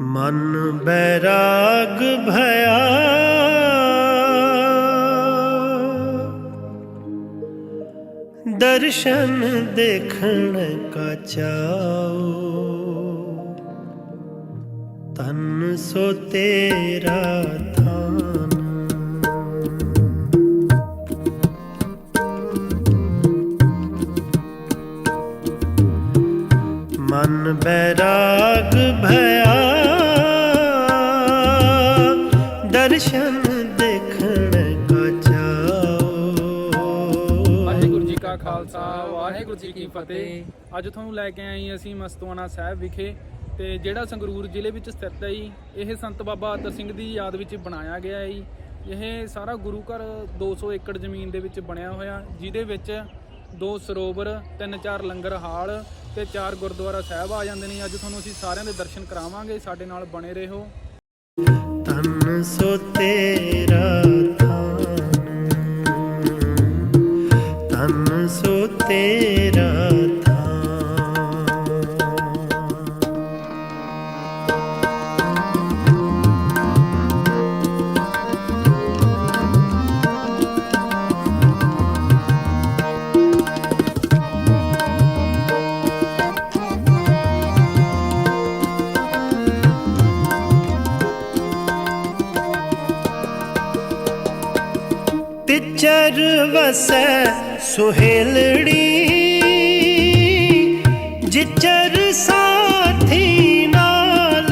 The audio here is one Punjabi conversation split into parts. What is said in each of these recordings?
ਮਨ ਬੈਰਾਗ ਭਇਆ। ਦਰਸ਼ਨ ਦੇਖਣ ਕਾ ਚਾਓ ਤਨ ਸੋ ਤੇਰਾ ਥਾਨ। ਮਨ ਬੈਰਾਗ ਭਇਆ। ਦਰਸ਼ਨ ਦੇਖਣ ਕਾ ਚਾਓ। ਵਾਹਿਗੁਰੂ ਜੀ ਕਾ ਖਾਲਸਾ, ਵਾਹਿਗੁਰੂ ਜੀ ਕੀ ਫਤਿਹ। ਅੱਜ ਤੁਹਾਨੂੰ ਲੈ ਕੇ ਆਏ ਅਸੀਂ ਮਸਤੂਆਣਾ ਸਾਹਿਬ ਵਿਖੇ ਤੇ ਜਿਹੜਾ ਸੰਗਰੂਰ ਜ਼ਿਲ੍ਹੇ ਵਿੱਚ ਸਥਿਤ ਹੈ ਜੀ, ਇਹ ਸੰਤ ਬਾਬਾ ਅਤਰ ਸਿੰਘ ਦੀ ਯਾਦ ਵਿੱਚ ਬਣਾਇਆ ਗਿਆ ਹੈ ਜੀ। ਇਹ ਸਾਰਾ ਗੁਰੂ ਘਰ 200 ਏਕੜ ਜ਼ਮੀਨ ਦੇ ਵਿੱਚ ਬਣਿਆ ਹੋਇਆ, ਜਿਹਦੇ ਵਿੱਚ ਦੋ ਸਰੋਵਰ, ਤਿੰਨ ਚਾਰ ਲੰਗਰ ਹਾਲ ਤੇ ਚਾਰ ਗੁਰਦੁਆਰਾ ਸਾਹਿਬ ਆ ਜਾਂਦੇ ਨੇ। ਅੱਜ ਤੁਹਾਨੂੰ ਅਸੀਂ ਸਾਰਿਆਂ ਦੇ ਦਰਸ਼ਨ ਕਰਾਵਾਂਗੇ, ਸਾਡੇ ਨਾਲ ਬਣੇ ਰਹੋ। ਤਨ ਸੋ ਤੇਰਾ ਤਿਚਰ ਵਸੈ ਸੁਹੇਲੜੀ ਜਿਚਰ ਸਾਥੀ ਨਾਲ।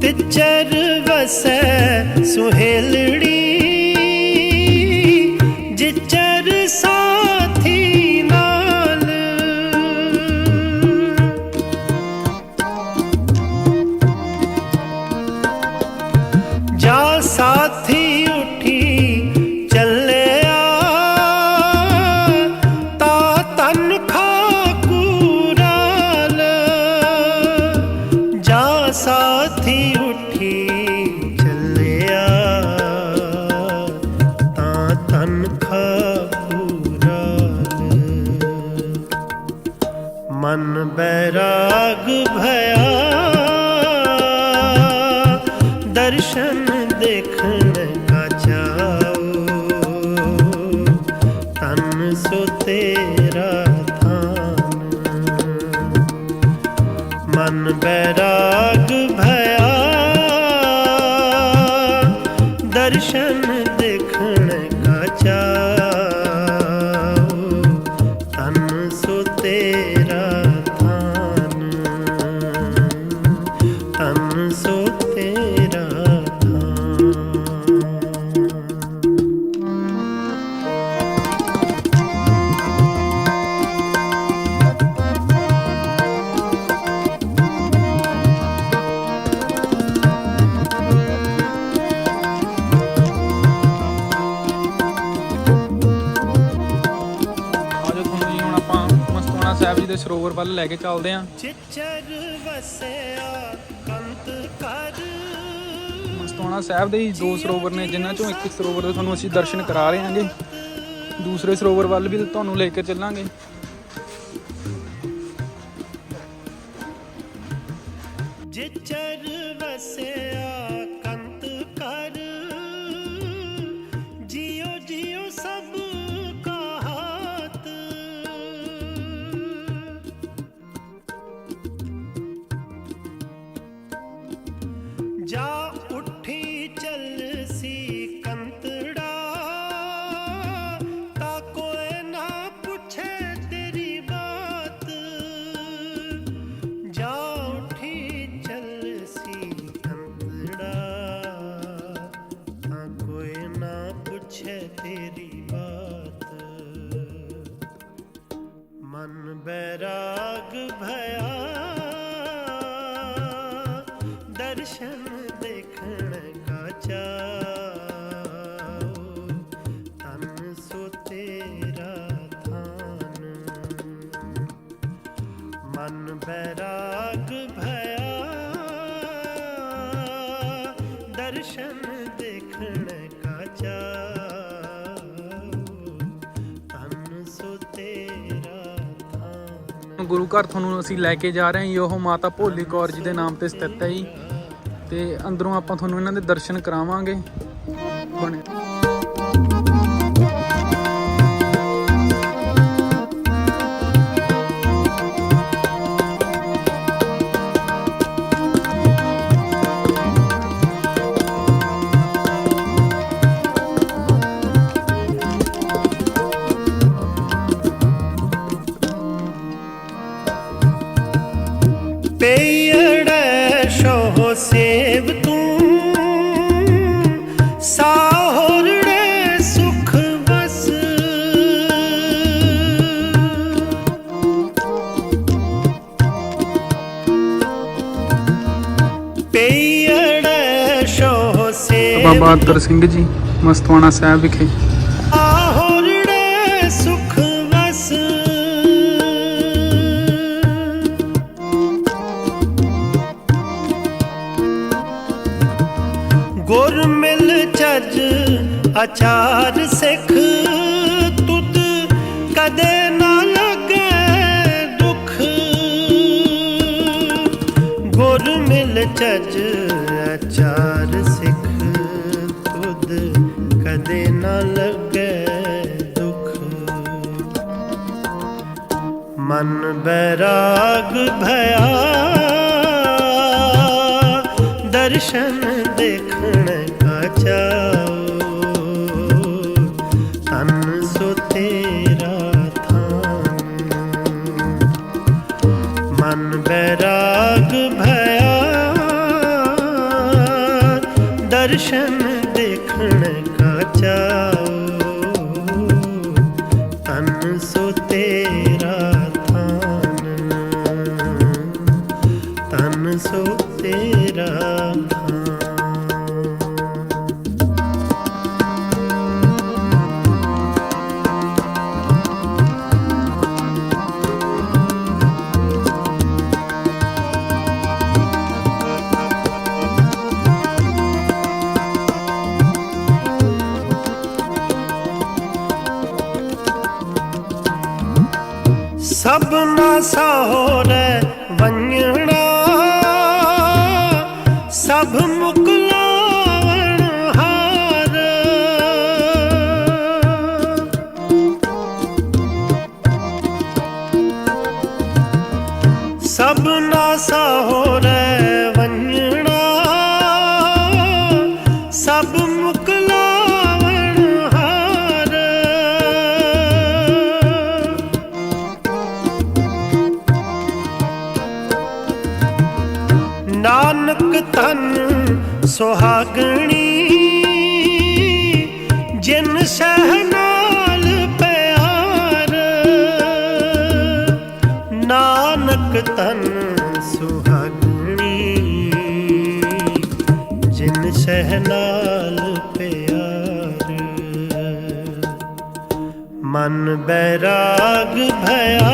ਤਿਚਰ ਵਸੈ ਸੁਹੇਲੜੀ ਦਰਸ਼ਨ ਦੇਖਣ ਕਾ ਸਾਹਿਬ ਜੀ ਦੇ ਸਰੋਵਰ ਵੱਲ ਲੈ ਕੇ ਚੱਲਦੇ ਹਾਂ। ਚਿਚਰ ਵਸਿਆ ਕੰਤ ਕਰ। ਮਸਤੂਆਣਾ ਸਾਹਿਬ ਦੇ ਦੋ ਸਰੋਵਰ ਨੇ ਜਿਨ੍ਹਾਂ ਚੋਂ ਇੱਕ ਸਰੋਵਰ ਦੇ ਤੁਹਾਨੂੰ ਅਸੀਂ ਦਰਸ਼ਨ ਕਰਾ ਰਹੇ ਹਾਂਗੇ। ਦੂਸਰੇ ਸਰੋਵਰ ਵੱਲ ਵੀ ਤੁਹਾਨੂੰ ਲੈ ਕੇ ਚੱਲਾਂਗੇ। ਪੁੱਛੇ ਤੇਰੀ ਬਾਤ। ਮਨ ਬੈਰਾਗ ਭਇਆ। ਦਰਸ਼ਨ ਦੇਖਣ ਕਾ ਚਾਓ ਗੁਰੂ ਘਰ ਤੁਹਾਨੂੰ ਅਸੀਂ ਲੈ ਕੇ ਜਾ ਰਹੇ ਹਾਂ ਜੀ, ਉਹ ਮਾਤਾ ਭੋਲੀ ਕੌਰ ਜੀ ਦੇ ਨਾਮ ਤੇ ਸਥਿਤ ਹੈ ਜੀ। ਤੇ ਅੰਦਰੋਂ ਆਪਾਂ ਤੁਹਾਨੂੰ ਇਹਨਾਂ ਦੇ ਦਰਸ਼ਨ ਕਰਾਵਾਂਗੇ। ਸੇਵ ਸਿੰਘ ਜੀ ਮਸਤਵਾਣਾ ਸਾਹਿਬ ਵਿਖੇ। ਗੁਰ ਮਿਲ ਚੱਜ ਆਚਾਰ ਸਿੱਖ ਮਨ ਬੈਰਾਗ ਭਇਆ ਦਰਸ਼ਨ ਦੇਖਣ ਕਾ ਚਾਓ ਸਭਨਾ ਸਹੋਰੇ ਵੰਜਣਾ ਸਭ ਸੁਹਾਗਣੀ, ਜਿਨ ਸਹਿ ਨਾਲ ਪਿਆਰ, ਨਾਨਕ ਤਨ ਸੁਹਾਗਣੀ, ਜਿਨ ਸਹਿ ਨਾਲ ਪਿਆਰ। ਮਨ ਬੈਰਾਗ ਭਇਆ,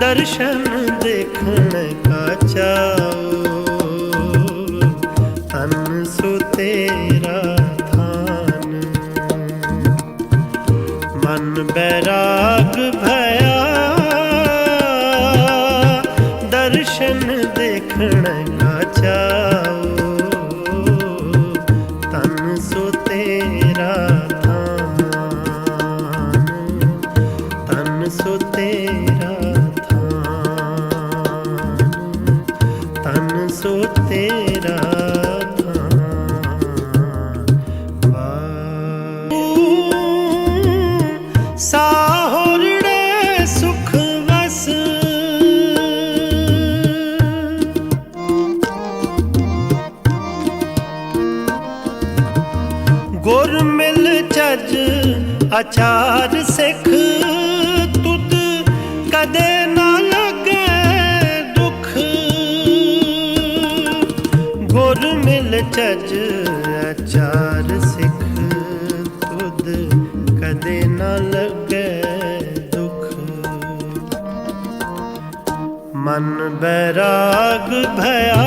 ਦਰਸ਼ਨ ਦੇਖਣ ਕਾ ਬੈਰਾਗ ਭਇਆ ਦਰਸ਼ਨ ਦੇਖਣ ਕਾ ਚਾਓ ਤਨ ਸੋ ਤੇਰਾ ਥਾਨ ਤਨ ਸੋ ਤੇਰਾ ਥਾਨ ਤਨ ਸੋ ਤੇਰਾ ਆਚਾਰ ਸਿੱਖ ਤੁਧ ਕਦੇ ਨਾ ਲੱਗੇ ਦੁੱਖ। ਗੁਰ ਮਿਲ ਚੱਜ ਆਚਾਰ ਸਿੱਖ ਤੁਧ ਕਦੇ ਨਾ ਲੱਗੇ ਦੁੱਖ। ਮਨ ਬੈਰਾਗ ਭਇਆ,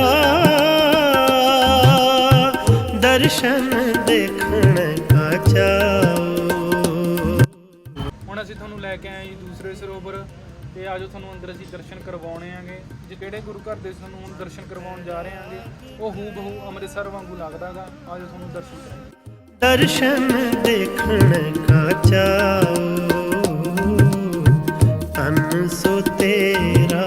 ਦਰਸ਼ਨ ਦੇਖਣ ਕਾ ਚਾਓ ਅਸੀਂ ਤੁਹਾਨੂੰ ਲੈ ਕੇ ਆਏ ਜੀ ਦੂਸਰੇ ਸਰੋਵਰ ਤੇ ਆਜੋ ਤੁਹਾਨੂੰ ਅੰਦਰ ਅਸੀਂ ਦਰਸ਼ਨ ਕਰਵਾਉਣੇ ਆਂਗੇ। ਜੇ ਕਿਹੜੇ ਗੁਰੂ ਘਰ ਦੇ ਸਾਨੂੰ ਹੁਣ ਦਰਸ਼ਨ ਕਰਵਾਉਣ ਜਾ ਰਹੇ ਆਂਗੇ, ਉਹ ਹੂ ਬਹੂ ਅੰਮ੍ਰਿਤਸਰ ਵਾਂਗੂ ਲੱਗਦਾਗਾ। ਆਜੋ ਤੁਹਾਨੂੰ ਦਰਸ਼ਨ ਕਰਾਂਗੇ। ਦਰਸ਼ਨ ਦੇਖਣ ਕਾ ਚਾਓ, ਤਨ ਸੋ ਤੇਰਾ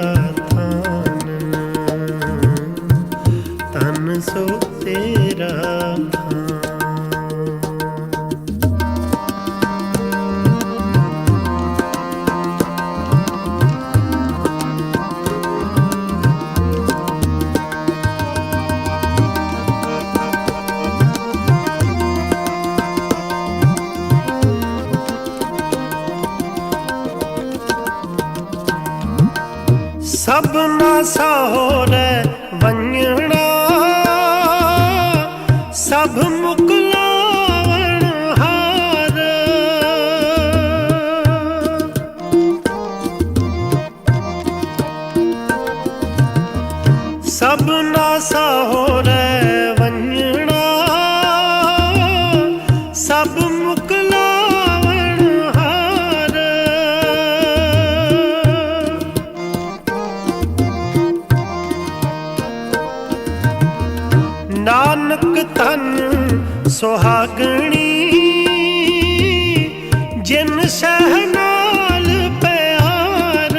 ਜਿਨ ਸਹਿ ਨਾਲ ਪਿਆਰ,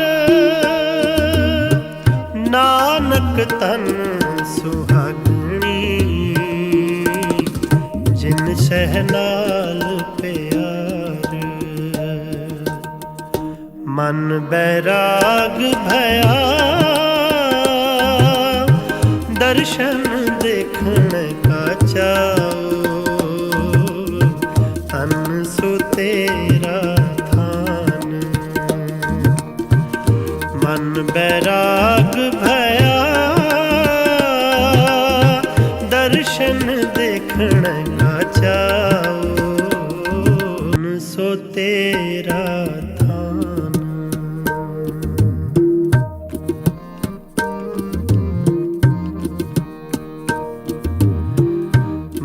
ਨਾਨਕ ਤਨ ਸੁਹਾਗਣੀ, ਜਿਨ ਸਹਿ ਨਾਲ ਪਿਆਰ, ਮਨ ਬੈਰਾਗ ਭਇਆ, ਦਰਸ਼ਨ ਦੇਖਣ ਕਾ ਚਾਓ ਤਨ ਸੋ ਮਨ ਬੈਰਾਗ ਭਇਆ। ਦਰਸ਼ਨ ਦੇਖਣ ਕਾ ਚਾਓ ਸੋ ਤੇਰਾ ਥਾਨ।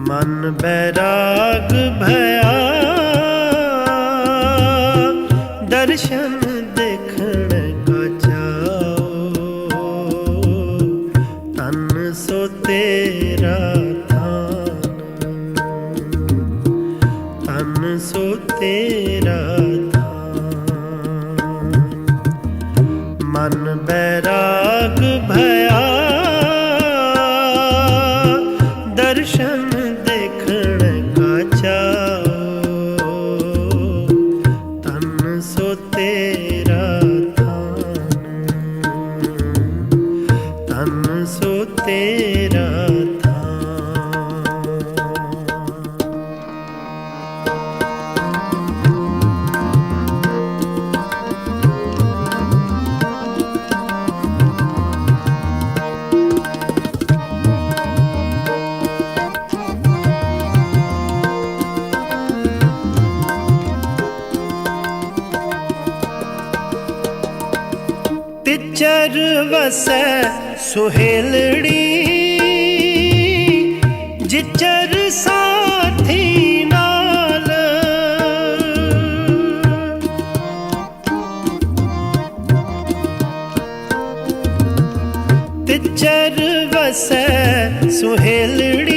ਮਨ ਬੈਰਾਗ ਭਇਆ। ਦਰਸ਼ਨ ਤਿਚਰ ਵਸੈ ਸੁਹੇਲੜੀ। ਜਿਚਰ ਸਾਥੀ ਨਾਲ। ਤਿਚਰ ਵਸੈ ਸੁਹੇਲੜੀ।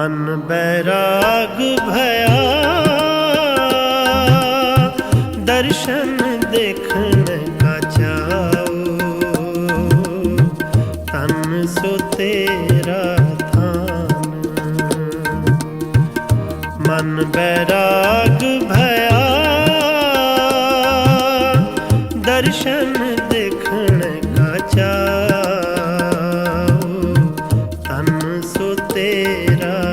मन बैराग भया, दर्शन देखने का चाओ तन सो तेरा थान। मन बैराग भया, दर्शन देखने का चाओ तेरा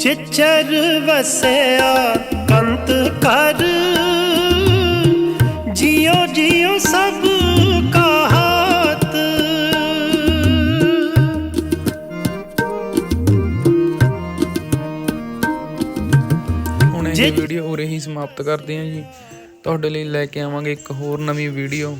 ਜਿਚਰ ਵਸਿਆ ਕੰਤ ਕਰ ਜਿਉ ਜਿਉ ਸਭ ਕਾਹਤ। ਹੁਣ ਇਹ ਵੀਡੀਓ ਉਰੇ ਹੀ ਸਮਾਪਤ ਕਰਦੇ ਹਾਂ ਜੀ। ਤੁਹਾਡੇ ਲਈ ਲੈ ਕੇ ਆਵਾਂਗੇ ਇੱਕ ਹੋਰ ਨਵੀਂ ਵੀਡੀਓ।